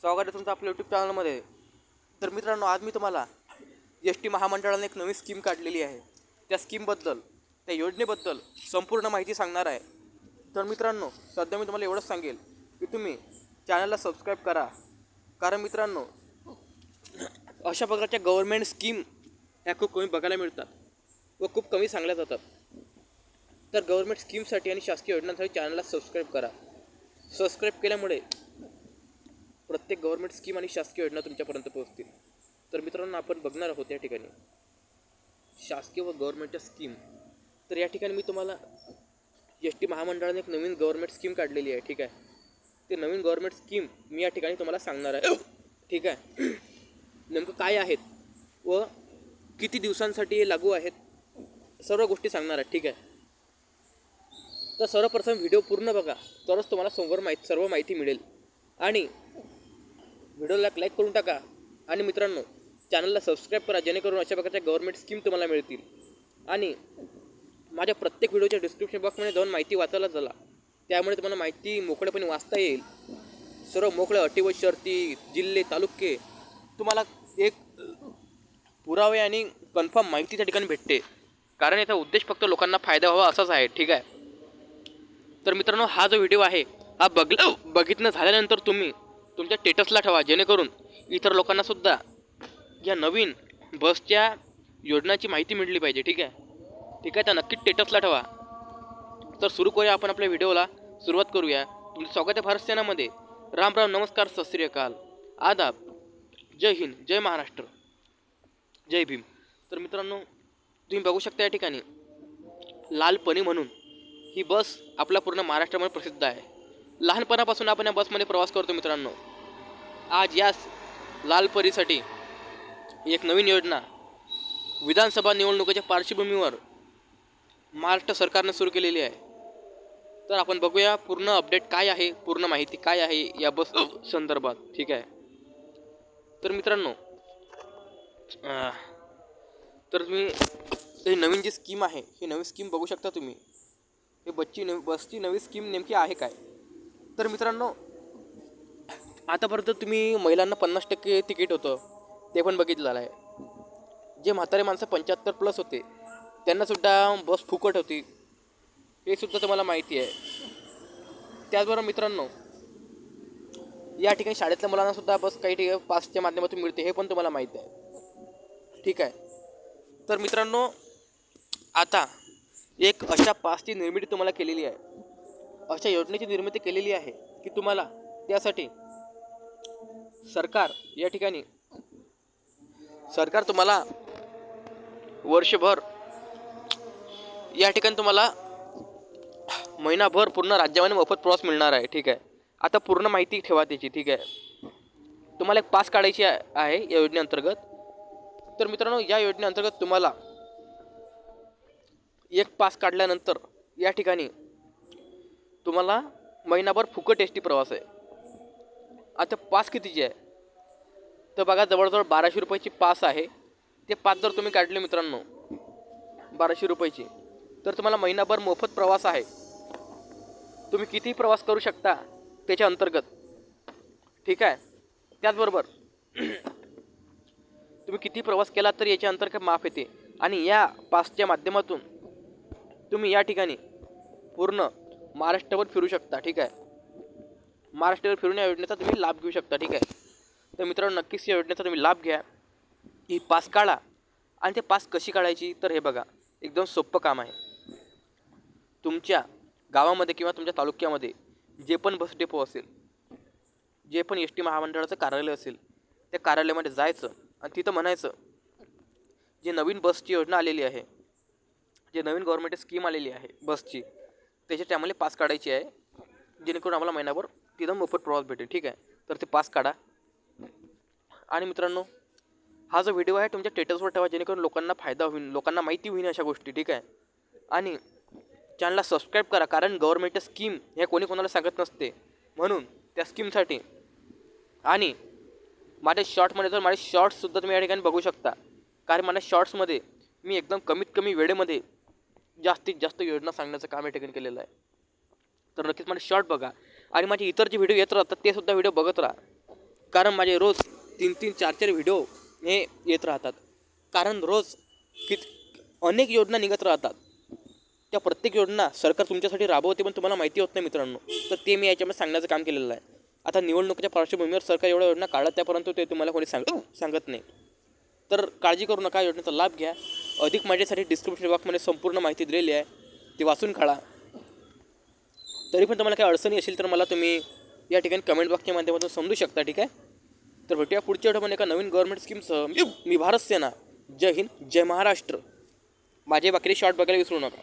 स्वागत आहे तुमचं आपल्या यूट्यूब चॅनलमध्ये तर मित्रांनो आज मी तुम्हाला एस टी महामंडळाने एक नवीन स्कीम काढलेली आहे. त्या स्कीमबद्दल त्या योजनेबद्दल संपूर्ण माहिती सांगणार आहे. तर मित्रांनो सध्या मी तुम्हाला एवढंच सांगेल की तुम्ही चॅनलला सबस्क्राईब करा. कारण मित्रांनो अशा प्रकारच्या गव्हर्मेंट स्कीम ह्या खूप कमी बघायला मिळतात व खूप कमी सांगल्या जातात. तर गव्हर्मेंट स्कीमसाठी आणि शासकीय योजनांसाठी चॅनलला सबस्क्राईब करा. सबस्क्राईब केल्यामुळे प्रत्येक गव्हर्मेंट स्कीम आणि शासकीय योजना तुमच्यापर्यंत पोहोचतील. तर मित्रांनो आपण बघणार आहोत या ठिकाणी. शासकीय व गव्हर्मेंटच्या स्कीम तर या ठिकाणी मी तुम्हाला एस टी महामंडळाने एक नवीन गव्हर्मेंट स्कीम काढलेली आहे ठीक आहे? ते नवीन गव्हर्मेंट स्कीम मी या ठिकाणी तुम्हाला सांगणार आहे. ठीक आहे? नेमकं काय आहेत व किती दिवसांसाठी हे लागू आहेत सर्व गोष्टी सांगणार आहेत ठीक आहे? तर सर्वप्रथम व्हिडिओ पूर्ण बघा. तरच तुम्हाला समोर माहिती सर्व माहिती मिळेल. आणि व्हिडिओला लाईक करून टाका. आणि मित्रांनो चॅनलला सबस्क्राईब करा जेणेकरून अशा प्रकारच्या गव्हर्मेंट स्कीम तुम्हाला मिळतील. आणि माझ्या प्रत्येक व्हिडिओच्या डिस्क्रिप्शन बॉक्समध्ये जाऊन माहिती वाचायला झाला त्यामुळे तुम्हाला माहिती मोकळेपणे वाचता येईल. सर्व मोकळ्या अटी व शर्ती जिल्हे तालुके तुम्हाला एक पुरावे आणि कन्फर्म माहिती त्या ठिकाणी भेटते. कारण याचा उद्देश फक्त लोकांना फायदा व्हावा असाच आहे ठीक आहे? तर मित्रांनो हा जो व्हिडिओ आहे हा बघला बघितलं झाल्यानंतर तुम्ही तुमच्या स्टेटसला ठेवा जेणेकरून इतर लोकांनासुद्धा या नवीन बसच्या योजनाची माहिती मिळली पाहिजे ठीक आहे? ठीक आहे तर नक्कीच स्टेटसला ठेवा. तर सुरू करूया आपण आपल्या व्हिडिओला सुरुवात करूया. तुमचं स्वागत आहे भारत सेनामध्ये. राम राम नमस्कार सत श्री अकाल. आदाब. जय हिंद जय महाराष्ट्र. जय भीम. तर मित्रांनो तुम्ही बघू शकता या ठिकाणी लालपणी म्हणून ही बस आपल्या पूर्ण महाराष्ट्रामध्ये प्रसिद्ध आहे. लहानपणापासून आपण या बसमध्ये प्रवास करतो मित्रांनो. आज याच लालपरीसाठी एक नवीन योजना. विधानसभा निवडणुकीच्या पार्श्वभूमीवर महाराष्ट्र सरकारनं सुरू केलेली आहे. तर आपण बघूया पूर्ण अपडेट काय आहे पूर्ण माहिती काय आहे या बस संदर्भात. ठीक आहे. तर मित्रांनो तर तुम्ही ही नवीन जी स्कीम आहे ही नवीन स्कीम बघू शकता तुम्ही. हे बसची नवी बसची नवी स्कीम नेमकी आहे काय? तर मित्रांनो आतापर्यंत तुम्ही महिलांना पन्नास टक्के तिकीट होतं ते पण बघितलेलं आहे. जे म्हातारे माणसं पंच्याहत्तर प्लस होते त्यांनासुद्धा बस फुकट होती हे सुद्धा तुम्हाला माहिती आहे. त्याचबरोबर मित्रांनो या ठिकाणी शाळेतल्या मुलांनासुद्धा बस काही ठिकाणी पासच्या माध्यमातून मिळते हे पण तुम्हाला माहीत आहे. ठीक आहे. तर मित्रांनो आता एक अशा पासची निर्मिती तुम्हाला केलेली आहे. अशा योजनेची निर्मिती केलेली आहे की तुम्हाला त्यासाठी सरकार या ठिकाणी सरकार तुम्हाला वर्षभर या ठिकाणी तुम्हाला महिनाभर पूर्ण राज्यामध्ये मोफत प्रवास मिळणार आहे ठीक आहे? आता पूर्ण माहिती ठेवा त्याची ठीक आहे? तुम्हाला एक पास काढायची आहे आहे या योजनेअंतर्गत. तर मित्रांनो या योजनेअंतर्गत तुम्हाला एक पास काढल्यानंतर या ठिकाणी तुम्हाला महिनाभर फुकट एस टी प्रवास आहे. आता पास कितीची आहे? तर बघा जवळजवळ बाराशे रुपयाची पास आहे. ते पास जर तुम्ही काढले मित्रांनो बाराशे रुपयाची तर तुम्हाला महिनाभर मोफत प्रवास आहे. तुम्ही किती प्रवास करू शकता त्याच्या अंतर्गत. ठीक आहे? त्याचबरोबर तुम्ही किती प्रवास केला तर याच्या अंतर्गत माफ येते. आणि या पासच्या माध्यमातून तुम्ही या ठिकाणी पूर्ण महाराष्ट्रभर फिरू शकता ठीक आहे? महाराष्ट्रावर फिरून या योजनेचा तुम्ही लाभ घेऊ शकता ठीक आहे? तर मित्रांनो नक्कीच या योजनेचा तुम्ही लाभ घ्या. ही पास काढा आणि ते पास कशी काढायची? तर हे बघा एकदम सोपं काम आहे. तुमच्या गावामध्ये किंवा तुमच्या तालुक्यामध्ये जे पण बस डेपो असेल जे पण एस टी महामंडळाचं कार्यालय असेल त्या कार्यालयामध्ये जायचं आणि तिथं म्हणायचं जे नवीन बसची योजना आलेली आहे जे नवीन गव्हर्मेंट स्कीम आलेली आहे बसची त्याच्या आम्हाला पास काढायची आहे. जेणेकरून आम्हाला महिनाभर तिथं मोफत प्रवास भेटेल. ठीक आहे? तर ते पास काढा. आणि मित्रांनो हा जो व्हिडिओ आहे तुमच्या स्टेटसवर ठेवा जेणेकरून लोकांना फायदा होईल लोकांना माहिती होईल अशा गोष्टी. ठीक आहे? आणि चॅनलला सबस्क्राईब करा कारण गव्हर्मेंटच्या स्कीम हे कोणी कोणाला सांगत नसते. म्हणून त्या स्कीमसाठी आणि माझ्या शॉर्टमध्ये तर माझे शॉर्ट्ससुद्धा तुम्ही या ठिकाणी बघू शकता. कारण माझ्या शॉर्ट्समध्ये मी एकदम कमीत कमी वेळेमध्ये जास्तीत जास्त योजना सांगण्याचं काम या ठिकाणी केलेलं आहे. तर नक्कीच माझे शॉर्ट बघा. आणि माझे इतर जे व्हिडिओ येत राहतात ते सुद्धा व्हिडिओ बघत राहा. कारण माझे रोज तीन तीन चार चार व्हिडिओ हे येत राहतात. कारण रोज कित अनेक योजना निघत राहतात. त्या प्रत्येक योजना सरकार तुमच्यासाठी राबवते पण तुम्हाला माहिती होत नाही मित्रांनो. तर ते मी याच्यामध्ये सांगण्याचं काम केलेलं आहे. आता निवडणुकीच्या पार्श्वभूमीवर सरकार एवढ्या योजना काढत त्यापर्यंत परंतु ते तुम्हाला कोणी सांग सांगत नाही. तर काळजी करू नका योजनेचा लाभ घ्या. अधिक माझ्यासाठी डिस्क्रिप्शन बॉक्समध्ये संपूर्ण माहिती दिलेली आहे. ती वाचून काढा. तरी पण तुम्हाला काही अडचणी असेल तर मला तुम्ही या ठिकाणी कमेंट बॉक्सच्या माध्यमातून समजू शकता ठीक आहे? तर भेटूया पुढच्या व्हिडिओमध्ये एका नवीन गव्हर्नमेंट स्कीमसह मी भारत सेना. जय हिंद जय महाराष्ट्र. माझे बाकी शॉर्ट बघायला विसरू नका.